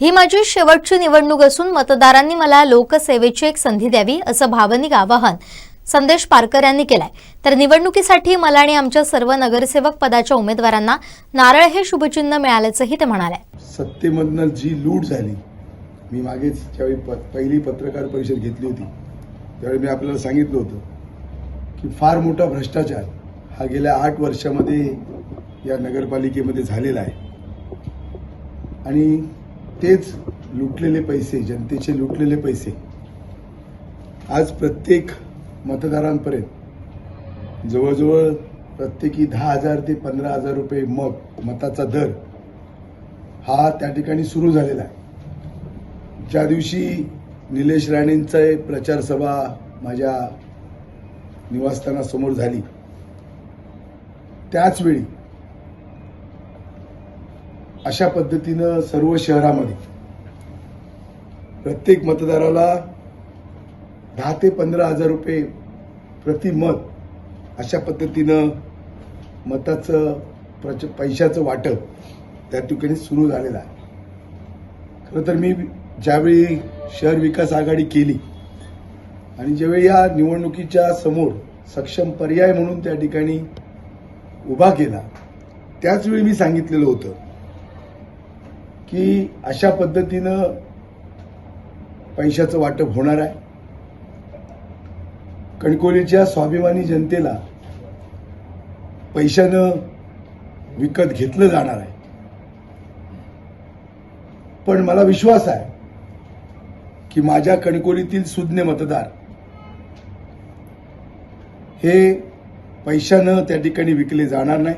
ही माझी शेवटची निवडणूक असून मतदारांनी मला लोकसेवेची एक संधी द्यावी असं भावनिक आवाहन संदेश पारकर यांनी केलाय. तर निवडणुकीसाठी मला आणि आमच्या सर्व नगरसेवक पदाच्या उमेदवारांना नारळ हे शुभचिन्ह मिळाल्याचंही ते म्हणाले. सत्तेमधनं जी लूट झाली मी मागेच ज्यावेळी प पहिली पत्रकार परिषद घेतली होती त्यावेळी मी आपल्याला सांगितलं होतं की फार मोठा भ्रष्टाचार हा गेल्या आठ वर्षामध्ये या नगरपालिकेमध्ये झालेला आहे. आणि तेच लुटलेले पैसे जनतेचे लुटलेले पैसे आज प्रत्येक मतदारांपर्यंत जवळजवळ प्रत्येकी दहा हजार ते पंधरा हजार रुपये मग मताचा दर हा त्या ठिकाणी सुरू झालेला आहे. ज्या दिवशी निलेश राणेंचा प्रचार सभा माझ्या निवासस्थानासमोर झाली त्याचवेळी अशा पद्धतीनं सर्व शहरामध्ये प्रत्येक मतदाराला दहा ते पंधरा हजार रुपये प्रति मत अशा पद्धतीनं मताचं प्रच पैशाचं वाटप त्या ठिकाणी सुरू झालेलं आहे. खरं तर मी ज्यावेळी शहर विकास आघाडी केली आणि ज्यावेळी या निवडणुकीच्या समोर सक्षम पर्याय म्हणून त्या ठिकाणी उभा केला त्याचवेळी मी सांगितलेलं होतं की अशा पद्धतीनं पैशाचं वाटप होणार आहे. कणकोलीच्या स्वाभिमानी जनतेला पैशानं विकत घेतलं जाणार आहे. पण मला विश्वास आहे की माझ्या कणकोलीतील सुज्ञ मतदार हे पैशानं त्या ठिकाणी विकले जाणार नाही.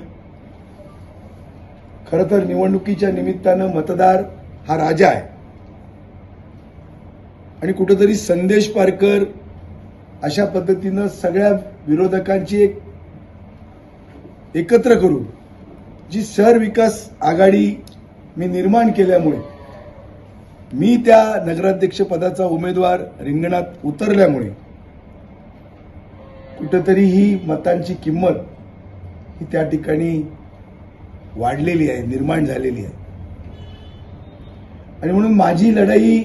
खरं तर निवडणुकीच्या निमित्तानं मतदार हा राजा आहे. आणि कुठंतरी संदेश पारकर अशा पद्धतीनं सगळ्या विरोधकांची एक एकत्र करून जी शहर विकास आघाडी मी निर्माण केल्यामुळे मी त्या नगराध्यक्ष पदाचा उमेदवार रिंगणात उतरल्यामुळे कुठंतरी ही मतांची किंमत ही त्या ठिकाणी वाढलेली आहे निर्माण झालेली आहे. आणि म्हणून माझी लढाई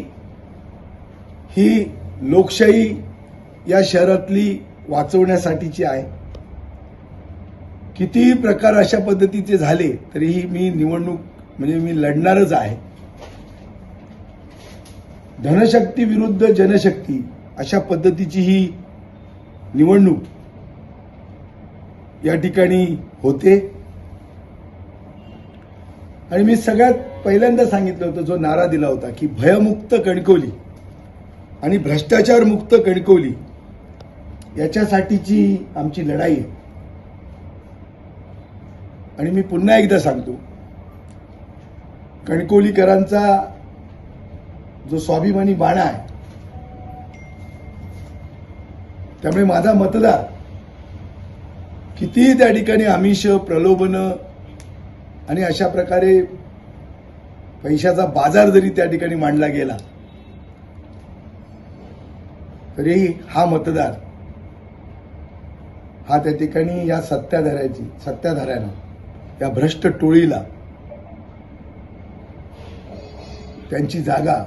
ही लोकशाही या शहरातली वाचवण्यासाठीची आहे. कितीही प्रकार अशा पद्धतीचे झाले तरीही मी निवडणूक म्हणजे मी लढणारच आहे. धनशक्ती विरुद्ध जनशक्ती अशा पद्धतीची ही निवडणूक या ठिकाणी होते. आणि मी सगळ्यात पहिल्यांदा सांगितलं होतं जो नारा दिला होता की भयमुक्त कणकवली आणि भ्रष्टाचार मुक्त कणकवली याच्यासाठीची आमची लढाई आहे. आणि मी पुन्हा एकदा सांगतो कणकवलीकरांचा जो स्वाभिमानी बाणा आहे त्यामुळे माझा मतदार कितीही त्या ठिकाणी आमिष प्रलोभन आणि अशा प्रकारे पैशाचा बाजार जरी त्या ठिकाणी मांडला गेला तरी हा मतदार हा त्या ठिकाणी या सत्ताधाऱ्याची सत्ताधाऱ्यानं या भ्रष्ट टोळीला त्यांची जागा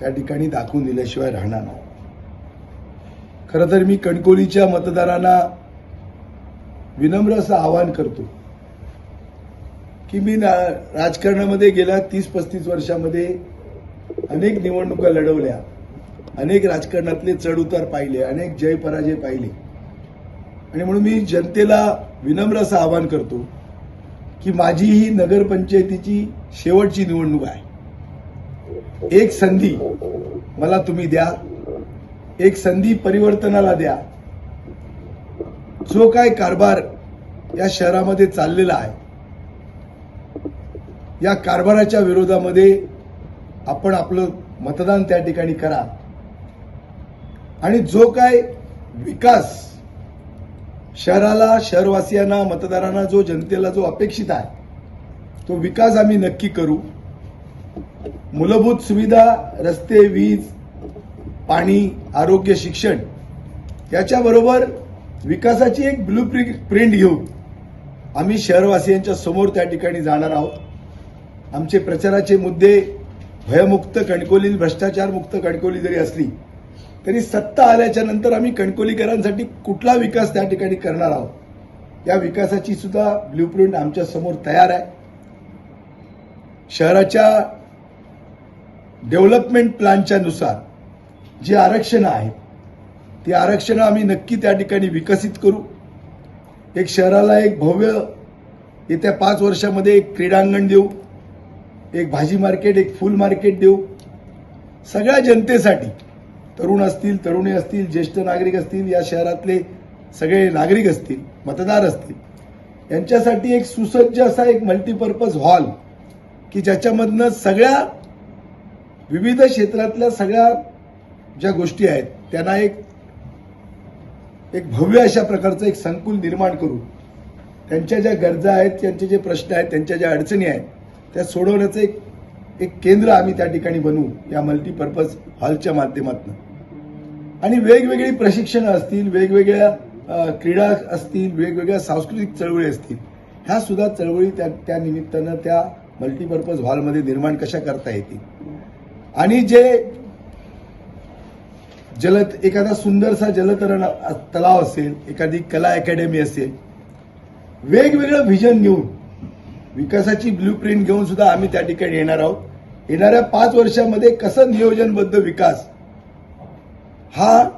त्या ठिकाणी दाखवून दिल्याशिवाय राहणार नाही. खरं तर मी कणकोलीच्या मतदारांना विनम्र असं आवाहन करतो. की मी ना राजकारणामध्ये गेल्या तीस पस्तीस वर्षामध्ये अनेक निवडणुका लढवल्या अनेक राजकारणातले चढउतार पाहिले अनेक जय पराजय पाहिले. आणि म्हणून मी जनतेला विनम्र असं आवाहन करतो की माझी ही नगरपंचायतीची शेवटची निवडणूक आहे. एक संधी मला तुम्ही द्या एक संधी परिवर्तनाला द्या. जो काय कारभार या शहरामध्ये चाललेला आहे या कारभाराच्या विरोधामध्ये आपण आपलं मतदान त्या ठिकाणी करा. आणि जो काय विकास शहराला शहरवासियांना मतदारांना जो जनतेला जो अपेक्षित आहे तो विकास आम्ही नक्की करू. मूलभूत सुविधा रस्ते वीज पाणी आरोग्य शिक्षण याच्याबरोबर विकासाची एक ब्लू प्रिंट घेऊन आम्ही शहरवासियांच्या समोर त्या ठिकाणी जाणार आहोत. आमचे प्रचाराचे मुद्दे भयमुक्त कणकोली भ्रष्टाचारमुक्त कणकोली जरी असली तरी सत्ता आल्याच्यानंतर आम्ही कणकोलीकरांसाठी कुठला विकास त्या ठिकाणी करणार आहोत? या विकासाची सुद्धा ब्ल्यूप्रिंट आमच्यासमोर तयार आहे. शहराच्या डेव्हलपमेंट प्लॅनच्या नुसार जी आरक्षणं आहेत ती आरक्षणं आम्ही नक्की त्या ठिकाणी विकसित करू. एक शहराला एक भव्य येत्या पाच वर्षामध्ये एक क्रीडांगण देऊ. एक भाजी मार्केट एक फुल मार्केट देऊ. सगळ्या जनतेसाठी तरुण असतील तरुणी असतील ज्येष्ठ नागरिक असतील या शहरातले सगळे नागरिक असतील मतदार असतील यांच्यासाठी एक सुसज्ज असा एक मल्टीपर्पज हॉल की ज्याच्यामधनं सगळ्या विविध क्षेत्रातल्या सगळ्या ज्या गोष्टी आहेत त्यांना एक एक भव्य अशा प्रकारचं एक संकुल निर्माण करू त्यांच्या ज्या गरजा आहेत त्यांचे जे प्रश्न आहेत त्यांच्या ज्या अडचणी आहेत त्या सोडवण्याचं एक एक केंद्र आम्ही त्या ठिकाणी बनवू या मल्टीपर्पज हॉलच्या माध्यमातून. आणि वेगवेगळी प्रशिक्षणं असतील वेगवेगळ्या क्रीडा असतील वेगवेगळ्या सांस्कृतिक चळवळी असतील ह्या सुद्धा चळवळी त्या त्या निमित्तानं त्या मल्टीपर्पज हॉलमध्ये निर्माण कशा करता येतील. आणि जे जल एखादा सुंदरसा जलतरण तलाव असेल एखादी कला अकॅडमी असेल वेगवेगळं व्हिजन घेऊन विकासाची ब्ल्यू प्रिंट घेऊन सुद्धा आम्ही त्या ठिकाणी येणार आहोत. येणाऱ्या पाच वर्षामध्ये कसं नियोजनबद्ध विकास? हा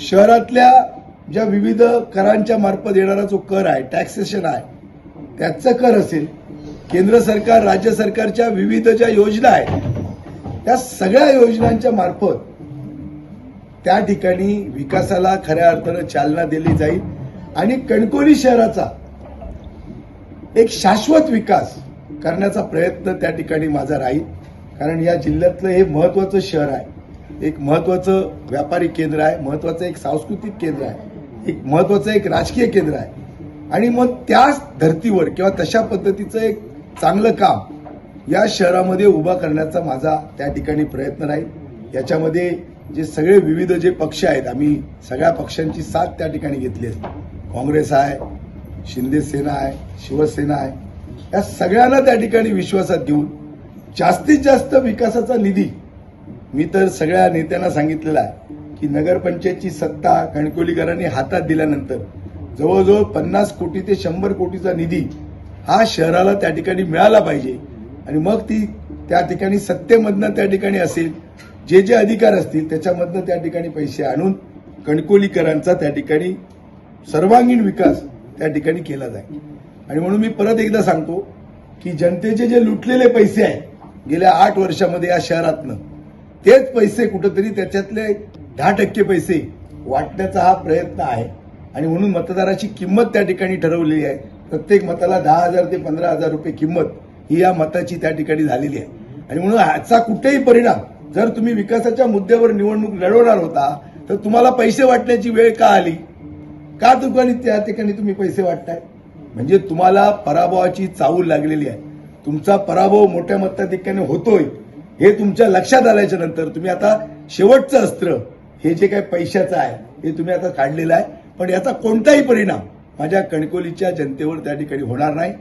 शहरातल्या ज्या विविध करांच्या मार्फत येणारा जो कर आहे टॅक्सेशन आहे त्याचं कर असेल केंद्र सरकार राज्य सरकारच्या विविध ज्या योजना आहेत त्या सगळ्या योजनांच्या मार्फत त्या ठिकाणी विकासाला खऱ्या अर्थानं चालना दिली जाईल. आणि कणकोली शहराचा एक शाश्वत विकास करण्याचा प्रयत्न त्या ठिकाणी माझा राहील. कारण या जिल्ह्यातलं हे महत्वाचं शहर आहे. एक महत्वाचं व्यापारी केंद्र आहे. महत्वाचं एक सांस्कृतिक केंद्र आहे. एक महत्वाचं एक राजकीय केंद्र आहे. आणि मग त्याच धर्तीवर किंवा तशा पद्धतीचं एक चांगलं काम या शहरामध्ये उभा करण्याचा माझा त्या ठिकाणी प्रयत्न राहील. याच्यामध्ये जे सगळे विविध जे पक्ष आहेत आम्ही सगळ्या पक्षांची साथ त्या ठिकाणी घेतली आहे. काँग्रेस आहे शिंदे सेना आहे शिवसेना आहे या सगळ्यांना त्या ठिकाणी विश्वासात घेऊन जास्तीत जास्त विकासाचा निधी मी तर सगळ्या नेत्यांना सांगितलेला आहे की नगरपंचायतची सत्ता कणकोलीकरांनी हातात दिल्यानंतर जवळजवळ पन्नास कोटी ते शंभर कोटीचा निधी हा शहराला त्या ठिकाणी मिळाला पाहिजे. आणि मग ती त्या ठिकाणी सत्तेमधनं त्या ठिकाणी असेल जे जे अधिकार असतील त्याच्यामधनं त्या ठिकाणी पैसे आणून कणकोलीकरांचा त्या ठिकाणी सर्वांगीण विकास त्या ठिकाणी केला जाईल. आणि म्हणून मी परत एकदा सांगतो की जनतेचे जे लुटलेले पैसे आहेत गेल्या आठ वर्षामध्ये या शहरातनं तेच पैसे कुठंतरी त्याच्यातले दहा टक्के पैसे वाटण्याचा हा प्रयत्न आहे. आणि म्हणून मतदाराची किंमत त्या ठिकाणी ठरवलेली आहे. प्रत्येक मताला दहा हजार ते पंधरा हजार रुपये किंमत ही या मताची त्या ठिकाणी झालेली आहे. आणि म्हणून ह्याचा कुठेही परिणाम जर तुम्ही विकासाच्या मुद्द्यावर निवडणूक लढवणार होता तर तुम्हाला पैसे वाटण्याची वेळ का आली? का दुकानी त्या ठिकाणी तुम्ही पैसे वाटताय? म्हणजे तुम्हाला पराभवाची चावूल लागलेली आहे. तुमचा पराभव मोठ्या मताधिक्याने होतोय. हे तुमच्या लक्षात आल्याच्यानंतर तुम्ही आता शेवटचं अस्त्र हे जे काही पैशाचं आहे हे तुम्ही आता काढलेलं आहे. पण याचा कोणताही परिणाम माझ्या कणकोलीच्या जनतेवर त्या ठिकाणी होणार नाही.